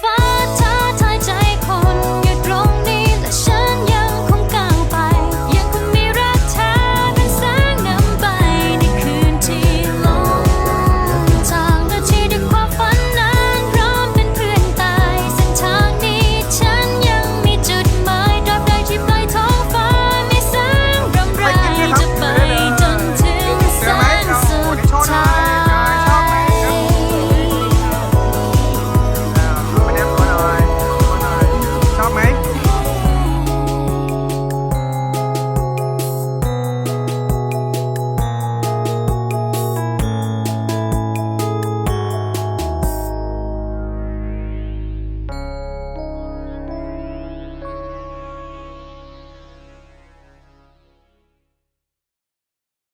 ฟ้าท้าทายใจคน